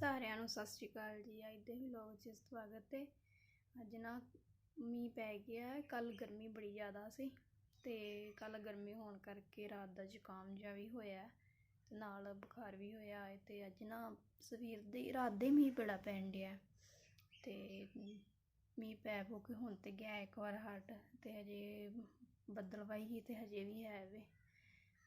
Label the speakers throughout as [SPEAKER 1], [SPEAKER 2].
[SPEAKER 1] ਸਾਰਿਆਂ ਨੂੰ ਸਤਿ ਸ਼੍ਰੀ ਅਕਾਲ ਜੀ। ਅੱਜ ਦੇ ਵਲੌਗ 'ਚ ਸਵਾਗਤ ਹੈ ਅੱਜ ਨਾ ਮੀਂਹ ਪੈ ਗਿਆ ਕੱਲ ਗਰਮੀ ਬੜੀ ਜ਼ਿਆਦਾ ਸੀ ਤੇ ਕੱਲ ਗਰਮੀ ਹੋਣ ਕਰਕੇ ਰਾਤ ਦਾ ਜ਼ੁਕਾਮ ਜਿਹਾ ਵੀ ਹੋਇਆ ਤੇ ਨਾਲ ਬੁਖਾਰ ਵੀ ਹੋਇਆ ਹੈ ਤੇ ਅੱਜ ਨਾ ਸਵੇਰ ਦੇ, ਰਾਤ ਦੇ ਮੀਂਹ ਬੜਾ ਪੈਣ ਡਿਆ ਤੇ ਮੀਂਹ ਪੈ ਪੋ ਕੇ ਹੁਣ ਤੇ ਗਿਆ ਇੱਕ ਵਾਰ ਹਟ ਤੇ ਹਜੇ ਬੱਦਲਵਾਈ ਹੀ ਤੇ ਹਜੇ ਵੀ ਹੈ ਵੇ।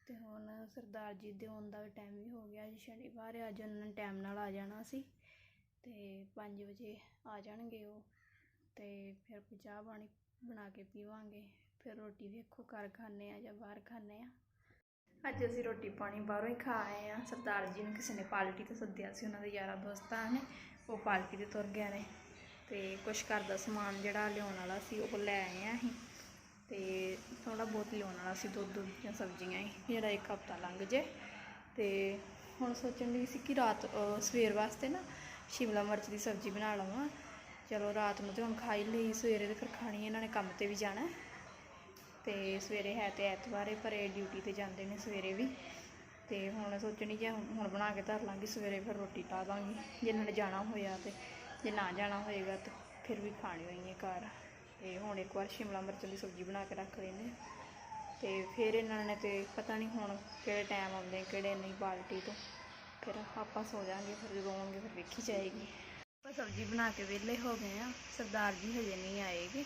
[SPEAKER 1] ਅਤੇ ਹੁਣ ਸਰਦਾਰ ਜੀ ਦੇ ਆਉਣ ਦਾ ਟਾਈਮ ਵੀ ਹੋ ਗਿਆ ਅੱਜ ਸ਼ਨੀਵਾਰ ਹੈ ਅੱਜ ਉਹਨਾਂ ਨੇ ਟਾਈਮ ਨਾਲ ਆ ਜਾਣਾ ਸੀ ਅਤੇ ਪੰਜ ਵਜੇ ਆ ਜਾਣਗੇ ਉਹ ਅਤੇ ਫਿਰ ਆਪਾਂ ਚਾਹ ਪਾਣੀ ਬਣਾ ਕੇ ਪੀਵਾਂਗੇ, ਫਿਰ ਰੋਟੀ ਵੇਖੋ ਘਰ ਖਾਂਦੇ ਹਾਂ ਜਾਂ ਬਾਹਰ ਖਾਂਦੇ ਹਾਂ ਅੱਜ ਅਸੀਂ ਰੋਟੀ ਪਾਣੀ ਬਾਹਰੋਂ ਹੀ ਖਾ ਆਏ ਹਾਂ ਸਰਦਾਰ ਜੀ ਨੂੰ ਕਿਸੇ ਨੇ ਪਾਰਟੀ ਤੇ ਸੱਦਿਆ ਸੀ, ਉਹਨਾਂ ਦੇ ਯਾਰਾਂ ਦੋਸਤਾਂ ਨੇ, ਉਹ ਪਾਰਟੀ ਤੇ ਤੁਰ ਗਏ ਨੇ ਅਤੇ ਕੁਛ ਘਰ ਦਾ ਸਮਾਨ ਜਿਹੜਾ ਲਿਆਉਣ ਵਾਲਾ ਸੀ ਉਹ ਲੈ ਆਏ ਹਾਂ ਅਸੀਂ। ਬਹੁਤ ਲਿਆਉਣ ਵਾਲਾ ਸੀ, ਦੁੱਧ ਦੁੱਧ ਦੀਆਂ ਸਬਜ਼ੀਆਂ ਹੀ ਜਿਹੜਾ ਇੱਕ ਹਫਤਾ ਲੰਘ ਜੇ। ਤੇ ਹੁਣ ਸੋਚਣ ਲਈ ਸੀ ਕਿ ਰਾਤ ਸਵੇਰ ਵਾਸਤੇ ਨਾ ਸ਼ਿਮਲਾ ਮਿਰਚ ਦੀ ਸਬਜ਼ੀ ਬਣਾ ਲਵਾਂ। ਚਲੋ ਰਾਤ ਨੂੰ ਤੇ ਹੁਣ ਖਾ ਹੀ ਲਈ, ਸਵੇਰੇ ਤੇ ਫਿਰ ਖਾਣੀ ਇਹਨਾਂ ਨੇ ਕੰਮ ਤੇ ਵੀ ਜਾਣਾ ਤੇ ਸਵੇਰੇ ਹੈ ਤੇ ਐਤਵਾਰ ਹੈ, ਪਰ ਇਹ ਡਿਊਟੀ ਤੇ ਜਾਂਦੇ ਨੇ ਸਵੇਰੇ ਵੀ। ਤੇ ਹੁਣ ਸੋਚਣੀ ਜੇ ਹੁਣ ਬਣਾ ਕੇ ਧਰ ਲਾਂਗੀ, ਸਵੇਰੇ ਫਿਰ ਰੋਟੀ ਪਾ ਦਾਂਗੀ। ਜੇ ਇਹਨਾਂ ਨੇ ਜਾਣਾ ਹੋਇਆ ਤੇ, ਜੇ ਨਾ ਜਾਣਾ ਹੋਏਗਾ ਤਾਂ ਫਿਰ ਵੀ ਖਾਣੀ ਹੋਈ ਹੈ ਘਰ। ਤੇ ਹੁਣ ਇੱਕ ਵਾਰ ਸ਼ਿਮਲਾ ਮਿਰਚ ਦੀ ਸਬਜ਼ੀ ਬਣਾ ਕੇ ਰੱਖ ਲੈਂਦੇ ਤੇ ਫਿਰ ਇਹਨਾਂ ਨੇ ਤੇ ਪਤਾ ਨਹੀਂ ਹੁਣ ਕਿਹੜੇ ਟਾਈਮ ਆਉਂਦੇ, ਕਿਹੜੇ ਨਹੀਂ ਪਾਰਟੀ ਤੋਂ। ਫਿਰ ਆਪਾਂ ਸੋ ਜਾਾਂਗੇ ਫਿਰ ਜਦੋਂ ਆਉਣਗੇ ਫਿਰ ਵੇਖੀ ਜਾਏਗੀ। ਆਪਾਂ ਸਬਜ਼ੀ ਬਣਾ ਕੇ ਵਿਹਲੇ ਹੋ ਗਏ ਆ ਸਰਦਾਰ ਜੀ ਹਜੇ ਨਹੀਂ ਆਏਗੇ।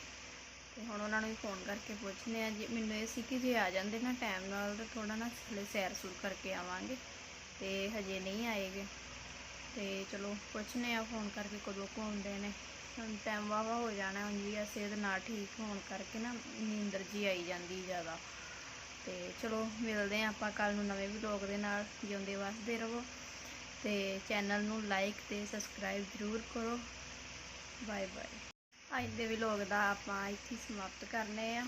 [SPEAKER 1] ਤੇ ਹੁਣ ਉਹਨਾਂ ਨੂੰ ਵੀ ਫੋਨ ਕਰਕੇ ਪੁੱਛਨੇ ਆ ਜੀ ਮੈਨੂੰ ਇਹ ਸੀ ਕਿ ਜੇ ਆ ਜਾਂਦੇ ਨਾ ਟਾਈਮ ਨਾਲ, ਤਾਂ ਥੋੜਾ ਨਾ ਥੱਲੇ ਸੈਰ ਸੂਰ ਕਰਕੇ ਆਵਾਂਗੇ। ਤੇ ਹਜੇ ਨਹੀਂ ਆਏਗੇ। ਤੇ ਚਲੋ ਪੁੱਛਨੇ ਆ ਫੋਨ ਕਰਕੇ ਕਦੋਂ ਕੁ ਆਉਂਦੇ ਨੇ। ਹੁਣ ਟਾਈਮ ਵਾਵਾ ਹੋ ਜਾਣਾ ਹੁਣ ਜੀ ਆ ਸਿਹਤ ਨਾ ਠੀਕ ਹੋਣ ਕਰਕੇ ਨਾ ਨੀਂਦਰ ਜੀ ਆਈ ਜਾਂਦੀ ਜ਼ਿਆਦਾ। ਤੇ ਚਲੋ ਮਿਲਦੇ ਆ ਆਪਾਂ ਕੱਲ ਨੂੰ ਨਵੇਂ ਵਲੌਗ ਦੇ ਨਾਲ, ਜਿਉਂਦੇ ਵਸਦੇ ਰਹੋ। ਤੇ ਚੈਨਲ ਨੂੰ ਲਾਈਕ ਤੇ ਸਬਸਕ੍ਰਾਈਬ ਜ਼ਰੂਰ ਕਰੋ। ਬਾਏ ਬਾਏ ਅੱਜ ਦੇ ਵਲੌਗ ਦਾ ਆਪਾਂ ਇੱਥੇ ਸਮਾਪਤ ਕਰਨੇ ਆ।